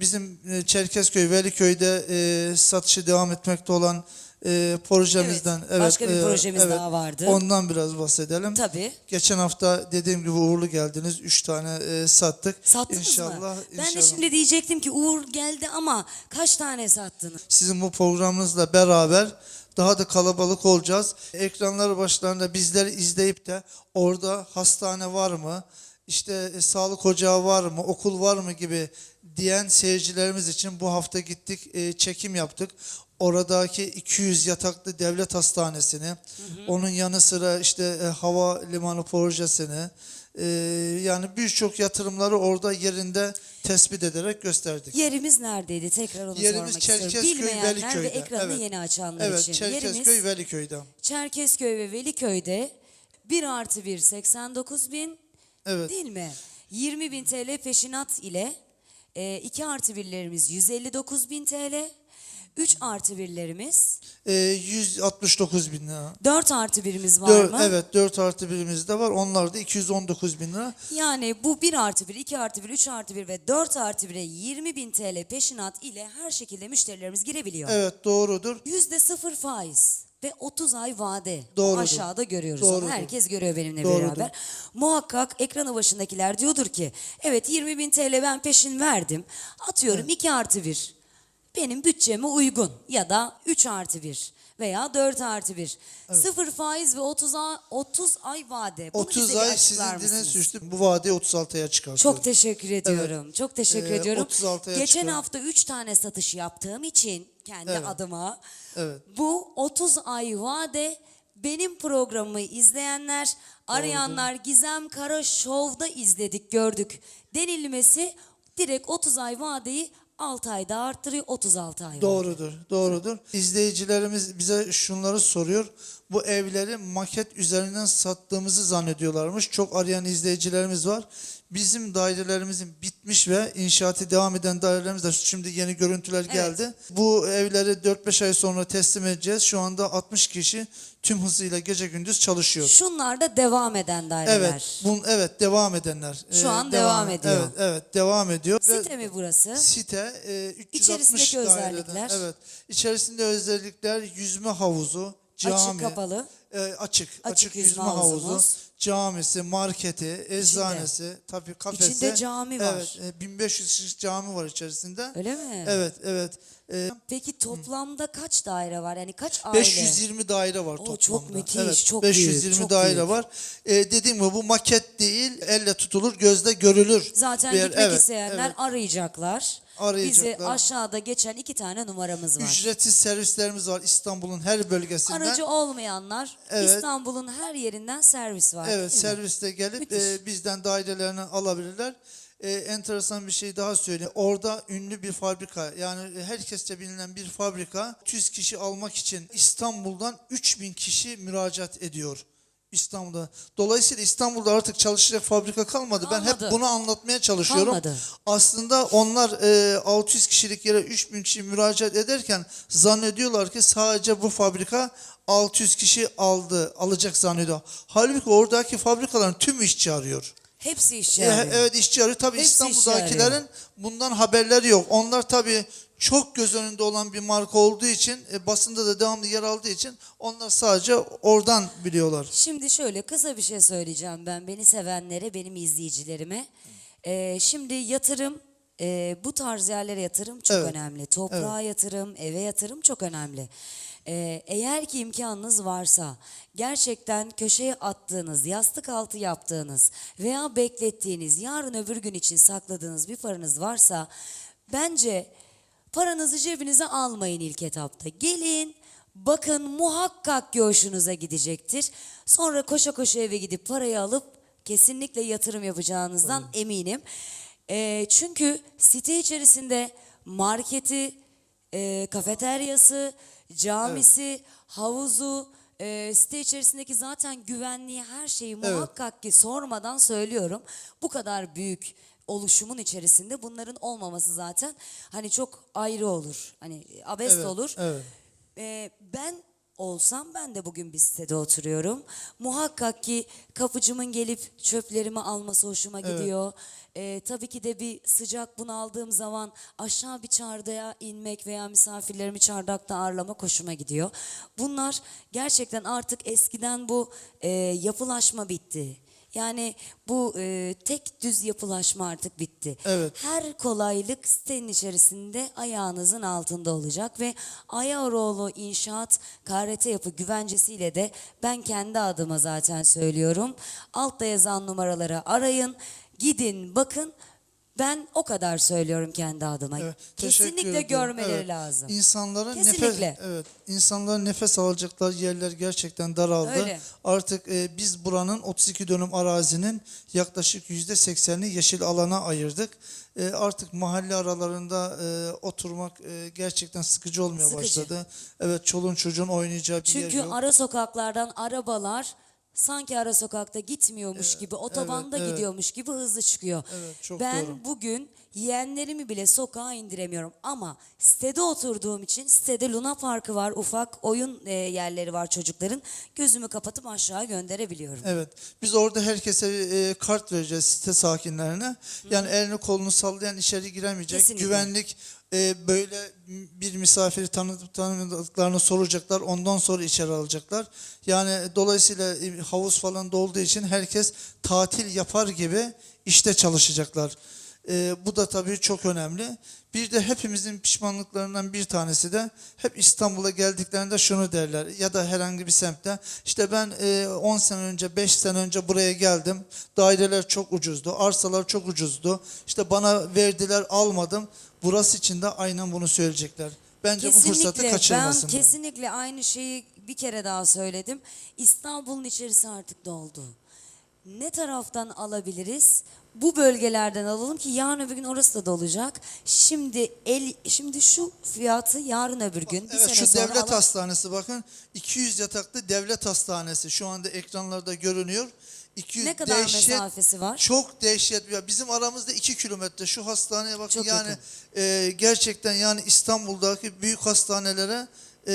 Bizim e, Çerkezköy, Veliköy'de e, satışı devam etmekte olan e, projemizden. Evet, başka bir projemiz evet, daha vardı. Ondan biraz bahsedelim. Tabii. Geçen hafta dediğim gibi uğurlu geldiniz. Üç tane e, sattık. Sattınız inşallah, mı? Ben de şimdi diyecektim ki Uğur geldi ama kaç tane sattınız? Sizin bu programınızla beraber daha da kalabalık olacağız. Ekranları başlarında bizleri izleyip de orada hastane var mı, işte e, sağlık ocağı var mı, okul var mı gibi diyen seyircilerimiz için bu hafta gittik, e, çekim yaptık. Oradaki 200 yataklı devlet hastanesini, onun yanı sıra işte e, hava limanı projesini, e, yani birçok yatırımları orada yerinde tespit ederek gösterdik. Yerimiz neredeydi? Tekrar onu Yerimiz sormak istiyorum. Çerkezköy, Bilmeyenler ve Veliköy'de. ekranı Evet. yeni açanlar Evet, için. Çerkezköy, Yerimiz Veliköy'de. Çerkezköy ve Veliköy'de 1 artı 1 89 bin Evet. değil mi? 20 bin TL peşinat ile 2 artı birlerimiz 159 bin TL. 3 artı birlerimiz Ee, 169 bin lira. 4 artı birimiz var Dör- mı? evet 4 artı birimiz de var. Onlar da 219 bin lira. Yani bu 1 artı 1, 2 artı 1, 3 artı 1 ve 4 artı 1'e 20 bin TL peşinat ile her şekilde müşterilerimiz girebiliyor. Evet doğrudur. Yüzde sıfır faiz ve 30 ay vade. Doğrudur. aşağıda görüyoruz onu. Doğrudur. Herkes görüyor benimle Doğrudur. beraber. Muhakkak ekranı başındakiler diyordur ki evet 20 bin TL ben peşin verdim. Atıyorum 2 artı 1. Benim bütçeme uygun ya da 3 artı 1 veya 4 artı 1. Sıfır faiz ve 30, a- 30 ay vade. Bunu 30 bize bir ay sizin mısınız? düştü. Bu vadeyi 36'ya çıkartıyor. Çok teşekkür ediyorum. Çok teşekkür Ee, ediyorum. 36'ya Geçen çıkıyor. hafta 3 tane satış yaptığım için kendi Evet. adıma Evet. bu 30 ay vade benim programımı izleyenler, arayanlar Gizem Kara Show'da izledik, gördük denilmesi direkt 30 ay vadeyi 6 ayda arttırıyor 36 ay. vade. Doğrudur, doğrudur. İzleyicilerimiz bize şunları soruyor. Bu evleri maket üzerinden sattığımızı zannediyorlarmış. Çok arayan izleyicilerimiz var. Bizim dairelerimizin bitmiş ve inşaatı devam eden dairelerimiz de şimdi yeni görüntüler geldi. Bu evleri 4-5 ay sonra teslim edeceğiz. Şu anda 60 kişi tüm hızıyla gece gündüz çalışıyor. Şunlar da devam eden daireler. Evet, bun evet devam edenler. Şu Ee, an devam ediyor. Evet, evet devam ediyor. Ve- Site mi burası? Site e, 360 İçerisindeki daireden, özellikler? Evet. İçerisinde özellikler yüzme havuzu, cami. Açık kapalı. e, açık, açık, yüzme yüzme, havuzu. Camisi, marketi, eczanesi, tabii kafesi. İçinde cami var. Evet, e, 1500 kişilik cami var içerisinde. Öyle mi? Evet, evet. E, Peki toplamda kaç daire var? Yani kaç aile? 520 daire var Oo, toplamda. çok müthiş, evet, çok 520 büyük, çok daire büyük. var. E, dediğim gibi bu maket değil, elle tutulur, gözle görülür. Zaten gitmek Evet, isteyenler evet. arayacaklar. Arayacaklar. Bize aşağıda geçen iki tane numaramız var. Ücretsiz servislerimiz var İstanbul'un her bölgesinden. Aracı olmayanlar Evet. İstanbul'un her yerinden servis var. Evet değil mi? serviste gelip Müthiş. e, bizden dairelerini alabilirler. E, enteresan bir şey daha söyleyeyim. Orada ünlü bir fabrika yani herkesçe bilinen bir fabrika 100 kişi almak için İstanbul'dan 3000 kişi müracaat ediyor. İstanbul'da. Dolayısıyla İstanbul'da artık çalışacak fabrika kalmadı. Ben Kalmadı. hep bunu anlatmaya çalışıyorum. Kalmadı. Aslında onlar e, 600 kişilik yere 3000 kişi müracaat ederken zannediyorlar ki sadece bu fabrika 600 kişi aldı, alacak zannediyor. Halbuki oradaki fabrikaların tüm işçi arıyor. Hepsi işçi E, arıyor. evet işçi arıyor. Tabii Hepsi İstanbul'dakilerin bundan haberleri yok. Onlar tabii çok göz önünde olan bir marka olduğu için, e, basında da devamlı yer aldığı için onlar sadece oradan biliyorlar. Şimdi şöyle kısa bir şey söyleyeceğim ben beni sevenlere, benim izleyicilerime. Ee, şimdi yatırım, e, bu tarz yerlere yatırım çok Evet. önemli. Toprağa yatırım, eve yatırım çok önemli. Ee, eğer ki imkanınız varsa gerçekten köşeye attığınız, yastık altı yaptığınız veya beklettiğiniz, yarın öbür gün için sakladığınız bir paranız varsa bence paranızı cebinize almayın ilk etapta. Gelin Bakın muhakkak ki hoşunuza gidecektir. Sonra koşa koşa eve gidip parayı alıp kesinlikle yatırım yapacağınızdan eminim. Ee, çünkü site içerisinde marketi, e, kafeteryası, camisi, havuzu, e, site içerisindeki zaten güvenliği her şeyi muhakkak ki sormadan söylüyorum. Bu kadar büyük oluşumun içerisinde bunların olmaması zaten hani çok ayrı olur. Hani abest Evet, olur. evet. Ee, ben olsam ben de bugün bir sitede oturuyorum. Muhakkak ki kapıcımın gelip çöplerimi alması hoşuma gidiyor. Ee, tabii ki de bir sıcak bunaldığım zaman aşağı bir çardaya inmek veya misafirlerimi çardakta ağırlamak hoşuma gidiyor. Bunlar gerçekten artık eskiden bu e, yapılaşma bitti. Yani bu e, tek düz yapılaşma artık bitti. Evet. Her kolaylık sitenin içerisinde ayağınızın altında olacak ve Ayaroğlu İnşaat KRT Yapı güvencesiyle de ben kendi adıma zaten söylüyorum. Altta yazan numaraları arayın, gidin, bakın. Ben o kadar söylüyorum kendi adıma. Evet, Kesinlikle görmeleri Evet, lazım. İnsanların Kesinlikle. nefes evet insanların nefes alacakları yerler gerçekten daraldı. Öyle. Artık e, biz buranın 32 dönüm arazinin yaklaşık %80'ini yeşil alana ayırdık. E, artık mahalle aralarında e, oturmak e, gerçekten sıkıcı olmaya Sıkıcı. başladı. Evet çoluğun çocuğun oynayacağı bir Çünkü yer yok. ara sokaklardan arabalar sanki ara sokakta gitmiyormuş gibi, otobanda evet. gidiyormuş gibi hızlı çıkıyor. Evet, çok ben doğru. bugün yeğenlerimi bile sokağa indiremiyorum ama sitede oturduğum için sitede Luna Parkı var, ufak oyun e, yerleri var çocukların. Gözümü kapatıp aşağı gönderebiliyorum. Evet. Biz orada herkese e, kart vereceğiz site sakinlerine. Yani elini kolunu sallayan içeri giremeyecek. Kesinlikle. Güvenlik e, böyle misafiri tanıdıp tanımadıklarını soracaklar. Ondan sonra içeri alacaklar. Yani dolayısıyla e, havuz falan dolduğu için herkes tatil yapar gibi işte çalışacaklar. E, bu da tabii çok önemli. Bir de hepimizin pişmanlıklarından bir tanesi de hep İstanbul'a geldiklerinde şunu derler ya da herhangi bir semtte işte ben e, 10 sene önce 5 sene önce buraya geldim daireler çok ucuzdu arsalar çok ucuzdu işte bana verdiler almadım burası için de aynen bunu söyleyecekler. Bence bu fırsatı Kesinlikle ben kesinlikle aynı şeyi bir kere daha söyledim. İstanbul'un içerisi artık doldu. Ne taraftan alabiliriz? Bu bölgelerden alalım ki yarın öbür gün orası da dolacak. Şimdi el şimdi şu fiyatı yarın öbür gün bir Evet sene şu sonra devlet ala- hastanesi bakın 200 yataklı devlet hastanesi şu anda ekranlarda görünüyor. 200 Ne kadar dehşet, mesafesi var? Çok dehşet. Ya bizim aramızda 2 kilometre şu hastaneye bakın Çok yani yakın. e, gerçekten yani İstanbul'daki büyük hastanelere e,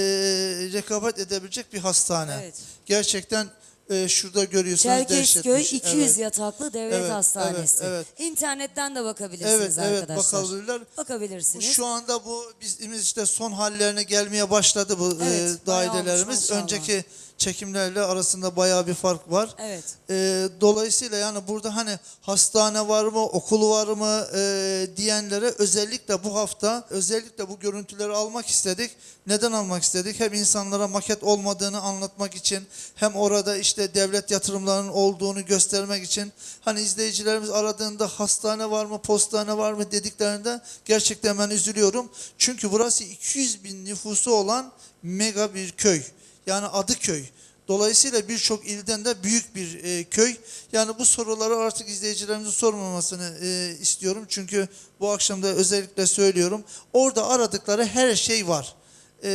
rekabet edebilecek bir hastane. Evet. Gerçekten e, şurada görüyorsunuz Çerkezköy dehşetmiş. 200 Evet. yataklı devlet Evet, hastanesi. evet, İnternetten de bakabilirsiniz Evet, evet, arkadaşlar. bakabilirler. Bakabilirsiniz. Şu anda bu bizim işte son hallerine gelmeye başladı bu e, Evet, olmuş dairelerimiz. Önceki çekimlerle arasında bayağı bir fark var. Evet. E, dolayısıyla yani burada hani hastane var mı, okul var mı e, diyenlere özellikle bu hafta özellikle bu görüntüleri almak istedik. Neden almak istedik? Hem insanlara maket olmadığını anlatmak için hem orada işte devlet yatırımlarının olduğunu göstermek için hani izleyicilerimiz aradığında hastane var mı, postane var mı dediklerinde gerçekten ben üzülüyorum. Çünkü burası 200 bin nüfusu olan mega bir köy. Yani adı köy. Dolayısıyla birçok ilden de büyük bir e, köy. Yani bu soruları artık izleyicilerimizin sormamasını e, istiyorum. Çünkü bu akşam da özellikle söylüyorum. Orada aradıkları her şey var. E,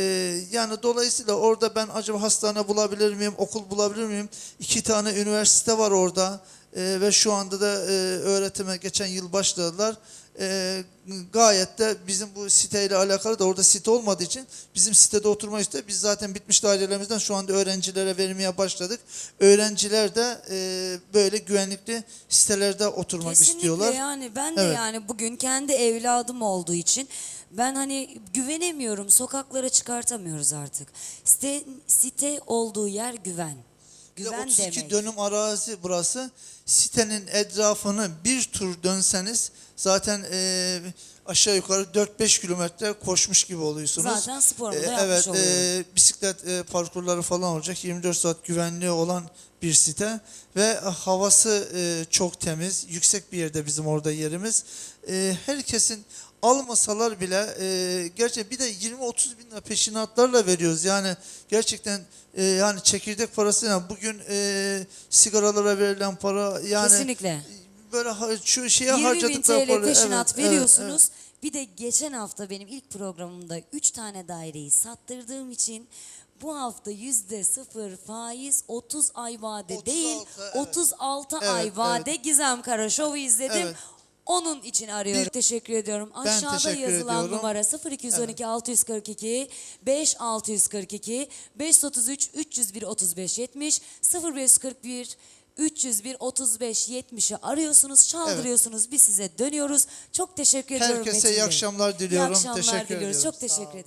yani dolayısıyla orada ben acaba hastane bulabilir miyim, okul bulabilir miyim? İki tane üniversite var orada. E, ve şu anda da e, öğretime geçen yıl başladılar. E, gayet de bizim bu siteyle alakalı da orada site olmadığı için bizim sitede oturma işte biz zaten bitmiş dairelerimizden şu anda öğrencilere vermeye başladık. Öğrenciler de e, böyle güvenlikli sitelerde oturmak Kesinlikle istiyorlar. yani ben de Evet. yani bugün kendi evladım olduğu için ben hani güvenemiyorum sokaklara çıkartamıyoruz artık. Site, site olduğu yer güven. Bir de Güven 32 demek. dönüm arazi burası. Sitenin etrafını bir tur dönseniz zaten e, aşağı yukarı 4-5 kilometre koşmuş gibi oluyorsunuz. Zaten sporumu da E, yapmış Evet, oluyorum. e, bisiklet e, parkurları falan olacak. 24 saat güvenliği olan bir site ve havası e, çok temiz. Yüksek bir yerde bizim orada yerimiz. E, herkesin almasalar bile e, gerçi bir de 20-30 bin lira peşinatlarla veriyoruz. Yani gerçekten e, yani çekirdek parası yani bugün e, sigaralara verilen para yani Kesinlikle. böyle şu şeye 20 bin harcadıkları TL para peşinat evet, evet, veriyorsunuz. Bir de geçen hafta benim ilk programımda 3 tane daireyi sattırdığım için bu hafta yüzde sıfır faiz 30 ay vade 36, değil evet. 36 Evet, ay vade Gizem Kara Show'u izledim. Evet. Onun için arıyorum. Bir- teşekkür ediyorum. Aşağıda teşekkür yazılan ediyorum. numara 0212 642 5642 533 301 35 70 0541 301 35 70'i arıyorsunuz, çaldırıyorsunuz. Biz size dönüyoruz. Çok teşekkür ediyorum Herkese Metin iyi Bey. akşamlar diliyorum. İyi akşamlar Teşekkür diliyoruz. ediyorum. Çok teşekkür ederim.